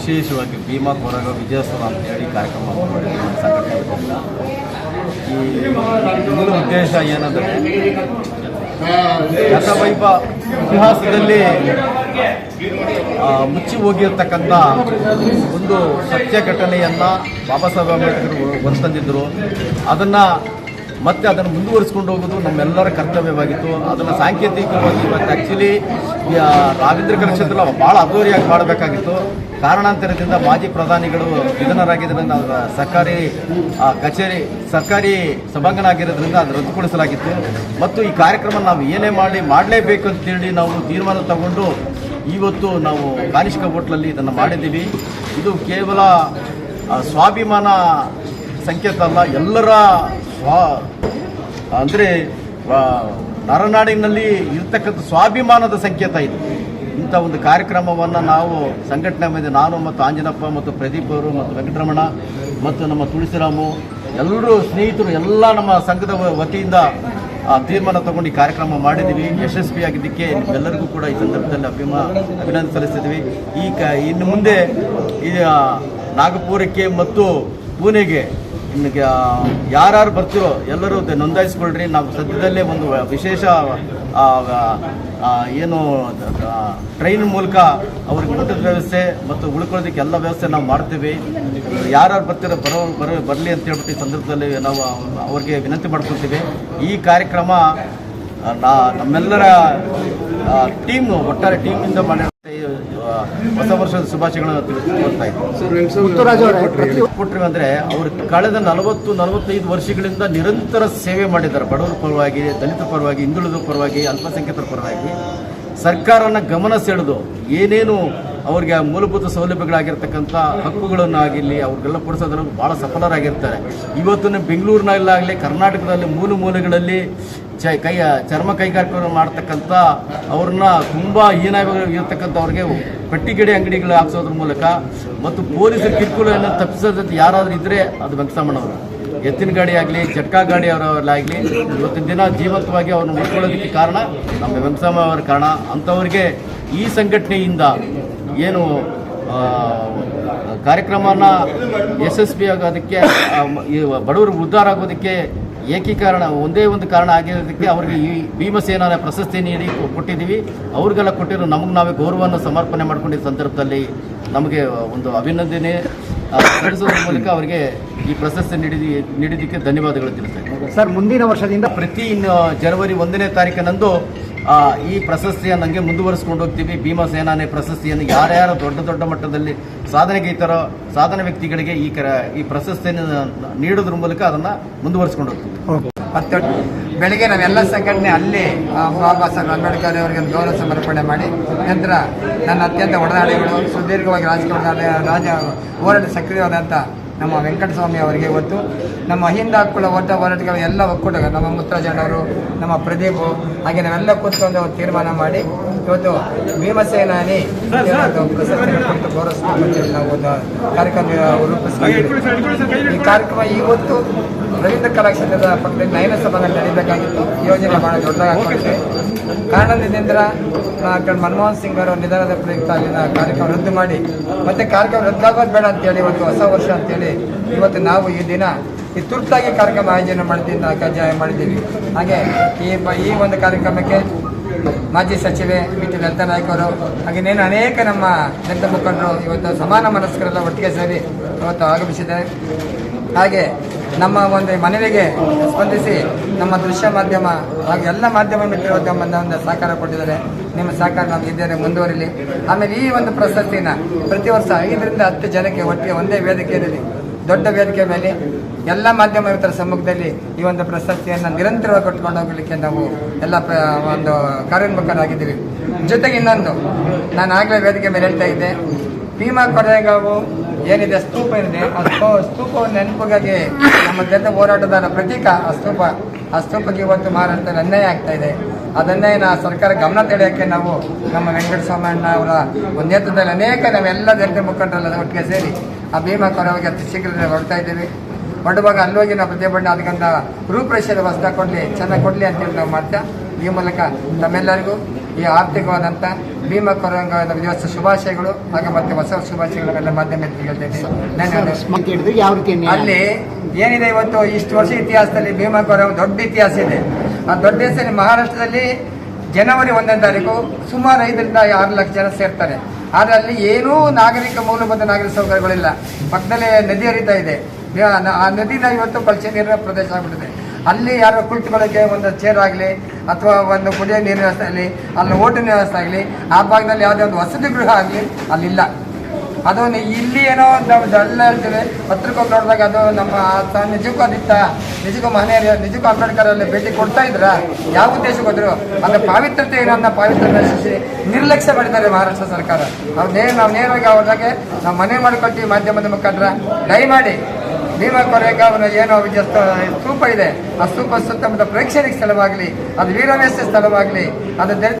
ವಿಶೇಷವಾಗಿ ಭೀಮಾ ಕೊರಗ ವಿಜಯೋತ್ಸವ ಅಂತೇಳಿ ಕಾರ್ಯಕ್ರಮ ನಮ್ಮ. ಈ ಮೂಲ ಉದ್ದೇಶ ಏನಂದರೆ ಗತವೈಭ ಇತಿಹಾಸದಲ್ಲಿ ಮುಚ್ಚಿ ಹೋಗಿರ್ತಕ್ಕಂಥ ಒಂದು ಸತ್ಯ ಘಟನೆಯನ್ನು ಬಾಬಾ ಸಾಹೇಬ್ ಅಂಬೇಡ್ಕರ್ ಹೊರತಂದಿದ್ದರು ಅದನ್ನು ಮತ್ತೆ ಅದನ್ನು ಮುಂದುವರಿಸ್ಕೊಂಡು ಹೋಗೋದು ನಮ್ಮೆಲ್ಲರ ಕರ್ತವ್ಯವಾಗಿತ್ತು. ಅದನ್ನು ಸಾಂಕೇತಿಕವಾಗಿ ಮತ್ತು ಆ್ಯಕ್ಚುಲಿ ರಾವೀಂದ್ರ ಕ್ಷೇತ್ರ ಭಾಳ ಅದ್ದೂರಿಯಾಗಿ ಮಾಡಬೇಕಾಗಿತ್ತು ಕಾರಣಾಂತರದಿಂದ ಮಾಜಿ ಪ್ರಧಾನಿಗಳು ನಿಧನರಾಗಿದ್ದರಿಂದ ಅವರ ಸರ್ಕಾರಿ ಕಚೇರಿ, ಸರ್ಕಾರಿ ಸಭಾಂಗಣ ಆಗಿರೋದ್ರಿಂದ ಅದು ರದ್ದುಗೊಳಿಸಲಾಗಿತ್ತು. ಮತ್ತು ಈ ಕಾರ್ಯಕ್ರಮ ನಾವು ಏನೇ ಮಾಡಿ, ಮಾಡಲೇಬೇಕು ಅಂತೇಳಿ ನಾವು ತೀರ್ಮಾನ ತಗೊಂಡು ಇವತ್ತು ನಾವು ಕಾನಿಷ್ಕ ಹೋಟ್ಲಲ್ಲಿ ಇದನ್ನು ಮಾಡಿದ್ದೀವಿ. ಇದು ಕೇವಲ ಸ್ವಾಭಿಮಾನ ಸಂಕೇತ ಅಲ್ಲ, ಎಲ್ಲರ ಸ್ವಾ, ಅಂದರೆ ನರನಾಡಿನಲ್ಲಿ ಇರ್ತಕ್ಕಂಥ ಸ್ವಾಭಿಮಾನದ ಸಂಕೇತ ಇದು. ಇಂಥ ಒಂದು ಕಾರ್ಯಕ್ರಮವನ್ನು ನಾವು ಸಂಘಟನೆ ಮೇಲೆ ನಾನು ಮತ್ತು ಆಂಜನಪ್ಪ ಮತ್ತು ಪ್ರದೀಪ್ ಅವರು ಮತ್ತು ವೆಂಕಟರಮಣ ಮತ್ತು ನಮ್ಮ ತುಳಸಿರಾಮು, ಎಲ್ಲರೂ ಸ್ನೇಹಿತರು, ಎಲ್ಲ ನಮ್ಮ ಸಂಘದ ವತಿಯಿಂದ ತೀರ್ಮಾನ ತಗೊಂಡು ಈ ಕಾರ್ಯಕ್ರಮ ಮಾಡಿದ್ದೀವಿ. ಯಶಸ್ವಿಯಾಗಿದ್ದಕ್ಕೆ ಎಲ್ಲರಿಗೂ ಕೂಡ ಈ ಸಂದರ್ಭದಲ್ಲಿ ಅಭಿಮಾ, ಅಭಿನಂದನೆ ಸಲ್ಲಿಸ್ತಿದ್ದೀವಿ ಈ ಕ ಇನ್ನು ಮುಂದೆ ನಾಗಪುರಕ್ಕೆ ಮತ್ತು ಪುಣೆಗೆ ಇನ್ನು ಯಾರ್ಯಾರು ಬರ್ತೀರೋ ಎಲ್ಲರೂ ನೋಂದಾಯಿಸ್ಕೊಳ್ರಿ. ನಾವು ಸದ್ಯದಲ್ಲೇ ಒಂದು ವಿಶೇಷ ಏನು ಟ್ರೈನ್ ಮೂಲಕ ಅವ್ರಿಗೆ ಊಟದ ವ್ಯವಸ್ಥೆ ಮತ್ತು ಉಳ್ಕೊಳ್ಳೋದಕ್ಕೆ ಎಲ್ಲ ವ್ಯವಸ್ಥೆ ನಾವು ಮಾಡ್ತೀವಿ. ಯಾರ್ಯಾರು ಬರ್ತೀರೋ ಬರೋ ಬರೋ ಬರಲಿ ಅಂತ ಹೇಳ್ಬಿಟ್ಟು ಈ ಸಂದರ್ಭದಲ್ಲಿ ನಾವು ಅವ್ರಿಗೆ ವಿನಂತಿ ಮಾಡ್ಕೊಳ್ತೀವಿ. ಈ ಕಾರ್ಯಕ್ರಮ ನಮ್ಮೆಲ್ಲರ ಟೀಮ್ ಒಟ್ಟಾರೆ ಟೀಮಿಂದ ಮಾಡಿರೋ ಆ, ಹೊಸ ವರ್ಷದ ಶುಭಾಶಯಗಳನ್ನು ಅವರೇ ಪ್ರತಿ ಕೊಟ್ಟರು ಅಂದರೆ ಅವರು ಕಳೆದ ನಲವತ್ತು ನಲವತ್ತೈದು ವರ್ಷಗಳಿಂದ ನಿರಂತರ ಸೇವೆ ಮಾಡಿದ್ದಾರೆ. ಬಡವರ ಪರವಾಗಿ ದಲಿತರ ಪರವಾಗಿ ಹಿಂದುಳಿದ ಪರವಾಗಿ ಅಲ್ಪಸಂಖ್ಯಾತರ ಪರವಾಗಿ. ಸರ್ಕಾರನ ಗಮನ ಸೆಳೆದು ಏನೇನು ಅವ್ರಿಗೆ ಮೂಲಭೂತ ಸೌಲಭ್ಯಗಳಾಗಿರ್ತಕ್ಕಂಥ ಹಕ್ಕುಗಳನ್ನಾಗಿರಲಿ ಅವ್ರಿಗೆಲ್ಲ ಕೊಡಿಸೋದ್ರಲ್ಲಿ ಭಾಳ ಸಫಲರಾಗಿರ್ತಾರೆ. ಇವತ್ತಿನ ಬೆಂಗಳೂರಿನಲ್ಲಾಗಲಿ, ಕರ್ನಾಟಕದಲ್ಲಿ ಮೂಲ ಮೂಲೆಗಳಲ್ಲಿ ಚ ಕೈ ಚರ್ಮ ಕೈಗಾರಿಕೆಗಳನ್ನು ಮಾಡ್ತಕ್ಕಂಥ ಅವ್ರನ್ನ ತುಂಬ ಹೀನಾಗಿ ಇರ್ತಕ್ಕಂಥವ್ರಿಗೆ ಪಟ್ಟಿಗಡಿ ಅಂಗಡಿಗಳು ಹಾಕ್ಸೋದ್ರ ಮೂಲಕ ಮತ್ತು ಪೊಲೀಸರ ಕಿರುಕುಳವನ್ನು ತಪ್ಪಿಸೋದಂತ ಯಾರಾದರೂ ಇದ್ದರೆ ಅದು ವೆಂಕಟಮ್ಮನವರು ಎತ್ತಿನ ಗಾಡಿ ಆಗಲಿ, ಜಟ್ಕಾ ಗಾಡಿ ಅವರಲ್ಲಾಗಲಿ, ಇವತ್ತಿನ ದಿನ ಜೀವಂತವಾಗಿ ಅವ್ರನ್ನ ಉಳ್ಕೊಳ್ಳೋದಕ್ಕೆ ಕಾರಣ ನಮ್ಮ ವೆಂಕಟಮ್ಮ ಅವರ ಕಾರಣ. ಅಂಥವ್ರಿಗೆ ಈ ಸಂಘಟನೆಯಿಂದ ಏನು ಕಾರ್ಯಕ್ರಮನ ಯಶಸ್ವಿ ಆಗೋದಕ್ಕೆ ಬಡವರು ಉದ್ಧಾರ ಆಗೋದಕ್ಕೆ ಏಕೀಕರಣ ಒಂದೇ ಒಂದು ಕಾರಣ ಆಗಿರೋದಕ್ಕೆ ಅವ್ರಿಗೆ ಈ ಭೀಮಸೇನ ಪ್ರಶಸ್ತಿ ನೀಡಿ ಕೊಟ್ಟಿದ್ದೀವಿ. ಅವ್ರಿಗೆಲ್ಲ ಕೊಟ್ಟಿರೋ ನಮಗೆ ನಾವೇ ಗೌರವವನ್ನು ಸಮರ್ಪಣೆ ಮಾಡ್ಕೊಂಡಿದ್ದ ಸಂದರ್ಭದಲ್ಲಿ ನಮಗೆ ಒಂದು ಅಭಿನಂದನೆ ಆ, ಮೂಲಕ ಅವರಿಗೆ ಈ ಪ್ರಶಸ್ತಿ ನೀಡಿದ ನೀಡಿದ್ದಕ್ಕೆ ಧನ್ಯವಾದಗಳು ತಿಳಿಸ್ತೇನೆ. ಸರ್ ಮುಂದಿನ ವರ್ಷದಿಂದ ಪ್ರತಿ ಜನವರಿ ಒಂದನೇ ತಾರೀಕಿನಂದು ಈ ಪ್ರಶಸ್ತಿಯನ್ನು ಹಂಗೆ ಮುಂದುವರಿಸ್ಕೊಂಡು ಹೋಗ್ತೀವಿ. ಭೀಮಾ ಸೇನಾನೆ ಪ್ರಶಸ್ತಿಯನ್ನು ಯಾರ್ಯಾರು ದೊಡ್ಡ ದೊಡ್ಡ ಮಟ್ಟದಲ್ಲಿ ಸಾಧನೆಗೈತಾರೋ, ಸಾಧನ ವ್ಯಕ್ತಿಗಳಿಗೆ ಈ ಕರ, ಈ ಪ್ರಶಸ್ತಿಯನ್ನು ನೀಡೋದ್ರ ಮೂಲಕ ಅದನ್ನು ಮುಂದುವರಿಸ್ಕೊಂಡು ಹೋಗ್ತೀವಿ. ಮತ್ತು ಬೆಳಿಗ್ಗೆ ನಾವೆಲ್ಲ ಸಂಘಟನೆ ಅಲ್ಲಿ ಬಾಬಾ ಸಾಹೇಬ್ ಅಂಬೇಡ್ಕರ್ ಅವರಿಗೆ ಗೌರವ ಸಮರ್ಪಣೆ ಮಾಡಿ, ನಂತರ ನನ್ನ ಅತ್ಯಂತ ಒಡನಾಡಿಗಳು ಸುದೀರ್ಘವಾಗಿ ರಾಜಕೀಯ ರಾಜ ಹೋರಾಟ ಸಕ್ರಿಯವಾದಂಥ ನಮ್ಮ ವೆಂಕಟಸ್ವಾಮಿ ಅವರಿಗೆ ಇವತ್ತು ನಮ್ಮ ಅಹಿಂದ ಹಕ್ಕುಗಳ ಓಟ ಹೋರಾಟಗಳ ಎಲ್ಲ ಒಕ್ಕೂಟ ನಮ್ಮ ಮುತ್ತರಾಜಣ್ಣವರು ನಮ್ಮ ಪ್ರದೀಪ್ ಹಾಗೆ ನಾವೆಲ್ಲ ಕೂತ್ಕೊಂಡು ತೀರ್ಮಾನ ಮಾಡಿ ಇವತ್ತು ಭೀಮಸೇನಾನಿ ನಾವು ಒಂದು ಕಾರ್ಯಕ್ರಮ ರೂಪಿಸ್ಕೊಂಡಿದ್ದೀವಿ ಈ ಕಾರ್ಯಕ್ರಮ ಇವತ್ತು ರವೀಂದ್ರ ಕಲಾಕ್ಷೇತ್ರದ ಪಕ್ಕದಲ್ಲಿ ನಯನ ಸಭಾದಲ್ಲಿ ನಡೀಬೇಕಾಗಿತ್ತು ಯೋಜನೆ ಬಹಳ ದೊಡ್ಡದಾಗಿತ್ತು ಕಾರಣದಿಂದ ಡಾಕ್ಟರ್ ಮನಮೋಹನ್ ಸಿಂಗ್ ಅವರ ನಿಧನದ ಪ್ರಯುಕ್ತ ಅಲ್ಲಿನ ಕಾರ್ಯಕ್ರಮ ರದ್ದು ಮಾಡಿ. ಮತ್ತೆ ಕಾರ್ಯಕ್ರಮ ರದ್ದಾಗೋದು ಬೇಡ ಅಂತೇಳಿ ಇವತ್ತು ಹೊಸ ವರ್ಷ ಅಂತೇಳಿ ಇವತ್ತು ನಾವು ಈ ದಿನ ಈ ತುರ್ತಾಗಿ ಕಾರ್ಯಕ್ರಮ ಆಯೋಜನೆ ಮಾಡಿದ್ದೀನಿ ಕಜ್ಜಾಯ ಮಾಡಿದ್ದೀವಿ. ಹಾಗೆ ಈ ಈ ಒಂದು ಕಾರ್ಯಕ್ರಮಕ್ಕೆ ಮಾಜಿ ಸಚಿವೆ ಬಿ ಟಿ ಲಲಿತಾ ನಾಯ್ಕ ಅನೇಕ ನಮ್ಮ ದಲಿತ ಮುಖಂಡರು ಇವತ್ತು ಸಮಾನ ಮನಸ್ಕರೆಲ್ಲ ಒಟ್ಟಿಗೆ ಸೇರಿ ಇವತ್ತು ಆಗಮಿಸಿದೆ. ಹಾಗೆ ನಮ್ಮ ಒಂದು ಮನವಿಗೆ ಸ್ಪಂದಿಸಿ ನಮ್ಮ ದೃಶ್ಯ ಮಾಧ್ಯಮ ಹಾಗೆ ಎಲ್ಲ ಮಾಧ್ಯಮ ಮಿತ್ರರು ತಮ್ಮ ಒಂದು ಸಹಕಾರ ಕೊಟ್ಟಿದ್ದಾರೆ. ನಿಮ್ಮ ಸಹಕಾರ ನಮ್ಗೆ ಇದ್ದೇನೆ ಮುಂದುವರಿಲಿ. ಆಮೇಲೆ ಈ ಒಂದು ಪ್ರಶಸ್ತಿನ ಪ್ರತಿ ವರ್ಷ ಐದರಿಂದ ಹತ್ತು ಜನಕ್ಕೆ ಒಟ್ಟಿಗೆ ಒಂದೇ ವೇದಿಕೆಯಲ್ಲಿ, ದೊಡ್ಡ ವೇದಿಕೆ ಮೇಲೆ ಎಲ್ಲ ಮಾಧ್ಯಮ ಮಿತ್ರರ ಸಮ್ಮುಖದಲ್ಲಿ ಈ ಒಂದು ಪ್ರಶಸ್ತಿಯನ್ನು ನಿರಂತರವಾಗಿ ಕೊಟ್ಕೊಂಡು ಹೋಗಲಿಕ್ಕೆ ನಾವು ಎಲ್ಲ ಒಂದು ಕಾರ್ಯೋನ್ಮುಖರಾಗಿದ್ದೀವಿ. ಜೊತೆಗೆ ಇನ್ನೊಂದು, ನಾನು ಆಗಲೇ ವೇದಿಕೆ ಮೇಲೆ ಹೇಳ್ತಾ ಇದ್ದೆ. ಭೀಮಾ ಕೊರೆಗಾವು ಏನಿದೆ? ಸ್ತೂಪ ಏನಿದೆ? ಆ ಸ್ತೂಪ ನೆನಪಿಗಾಗಿ ನಮ್ಮ ಜೊತೆ ಹೋರಾಟದ ಪ್ರತೀಕ ಆ ಸ್ತೂಪ. ಆ ಸ್ತೂಪಕ್ಕೆ ಇವತ್ತು ಮಾರಾಟ ಅನ್ಯಾಯ ಆಗ್ತಾ ಇದೆ. ಅದನ್ನೇನ ಸರ್ಕಾರ ಗಮನ ತಡೆಯೋಕ್ಕೆ ನಾವು ನಮ್ಮ ವೆಂಕಟಸ್ವಾಮಿ ಅವರ ಒಂದು ನೇತೃತ್ವದಲ್ಲಿ ಅನೇಕ ನಾವೆಲ್ಲ ದಲಿತ ಮುಖಂಡರೆಲ್ಲ ಒಟ್ಟಿಗೆ ಸೇರಿ ಆ ಭೀಮಾ ಕೊರವಾಗಿ ಅತಿ ಶೀಘ್ರದಲ್ಲಿ ಹೊರಡ್ತಾ ಇದ್ದೀವಿ. ಹೊರಡುವಾಗ ಅಲ್ಲೋಗಿ ನಾವು ಪ್ರತಿಭಟನೆ ಅದಕ್ಕಂತ ರೂಪರೇಷೆ ವಸ್ತ್ರ ಕೊಡಲಿ, ಚೆನ್ನಾಗಿ ಕೊಡಲಿ ಅಂತೇಳಿ ನಾವು ಮಾಡ್ತಾ, ಈ ಮೂಲಕ ತಮ್ಮೆಲ್ಲರಿಗೂ ಈ ಆರ್ಥಿಕವಾದಂಥ ಭೀಮಾ ಕೊರಂಗದ ದಿವಸ ಶುಭಾಶಯಗಳು ಹಾಗೆ ಮತ್ತೆ ಹೊಸ ಶುಭಾಶಯಗಳನ್ನೆಲ್ಲ ಮಾಧ್ಯಮ ಹೇಳ್ತೇನೆ ಧನ್ಯವಾದ ಯಾವ ರೀತಿ ಅಲ್ಲಿ ಏನಿದೆ ಇವತ್ತು? ಇಷ್ಟು ವರ್ಷ ಇತಿಹಾಸದಲ್ಲಿ ಭೀಮಾ ಕೊರಂಗ ದೊಡ್ಡ ಇತಿಹಾಸ ಇದೆ. ಆ ದೊಡ್ಡ ಹೆಸರಲ್ಲಿ ಮಹಾರಾಷ್ಟ್ರದಲ್ಲಿ ಜನವರಿ ಒಂದನೇ ತಾರೀಕು ಸುಮಾರು ಐದರಿಂದ ಆರು ಲಕ್ಷ ಜನ ಸೇರ್ತಾರೆ. ಆದರೆ ಅಲ್ಲಿ ಏನೂ ನಾಗರಿಕ ಮೂಲಭೂತ ನಾಗರಿಕ ಸೌಕರ್ಯಗಳಿಲ್ಲ. ಪಕ್ಕದಲ್ಲೇ ನದಿ ಹರಿತಾ ಇದೆ. ಆ ನದಿನ ಇವತ್ತು ಕಳಚೆ ನೀರಿನ ಪ್ರದೇಶ ಆಗ್ಬಿಟ್ಟಿದೆ. ಅಲ್ಲಿ ಯಾರೋ ಕುಳಿತುಕೊಳ್ಳೋಕ್ಕೆ ಒಂದು ಚೇರ್ ಆಗಲಿ ಅಥವಾ ಒಂದು ಕುಡಿಯೋ ನೀರಿನ ವ್ಯವಸ್ಥೆ ಆಗಲಿ ಅಲ್ಲಿ ಓಟಿನ ವ್ಯವಸ್ಥೆ ಆಗಲಿ, ಆ ಭಾಗದಲ್ಲಿ ಯಾವುದೇ ಒಂದು ವಸತಿ ಗೃಹ ಆಗಲಿ, ಅಲ್ಲಿಲ್ಲ. ಅದೊಂದು ಇಲ್ಲಿ ಏನೋ ನಾವು ಎಲ್ಲ ಹೇಳ್ತೇವೆ. ಪತ್ರಿಕೋಗಿ ನೋಡಿದಾಗ ಅದು ನಮ್ಮ ನಿಜಕ್ಕೂ ಅದಿತ್ತ ನಿಜಕ್ಕೂ ಮನೆ ನಿಜಕ್ಕೂ ಅಂಬೇಡ್ಕರ್ ಅಲ್ಲಿ ಭೇಟಿ ಕೊಡ್ತಾ ಇದ್ರ? ಯಾವ ಉದ್ದೇಶಕ್ಕೆ ಹೋದ್ರು? ಅಂದ್ರೆ ಪಾವಿತ್ರತೆ ಏನೋ ಅಂತ ಪಾವಿತ್ರ ನಶಿಸಿ ನಿರ್ಲಕ್ಷ್ಯ ಮಾಡಿದ್ದಾರೆ ಮಹಾರಾಷ್ಟ್ರ ಸರ್ಕಾರ. ಅವ್ರು ನೇರ ನಾವು ನೇರವಾಗಿ ಅವ್ರಿಗೆ ನಾವು ಮನೆ ಮಾಡ್ಕೊಳ್ತೀವಿ ಮಾಧ್ಯಮದ ಮುಖಾಂತರ. ದಯಮಾಡಿ ಭೀಮಾ ಕೊರೆಗ ಅವನ ಏನೋ ಸ್ತೂಪ ಇದೆ. ಆ ಸ್ತೂಪ ಸುತ್ತಮುತ್ತ ಪ್ರೇಕ್ಷಣಿಕ ಸ್ಥಳವಾಗಲಿ, ಅದು ವೀರವೇಶ ಸ್ಥಳವಾಗಲಿ, ಅದು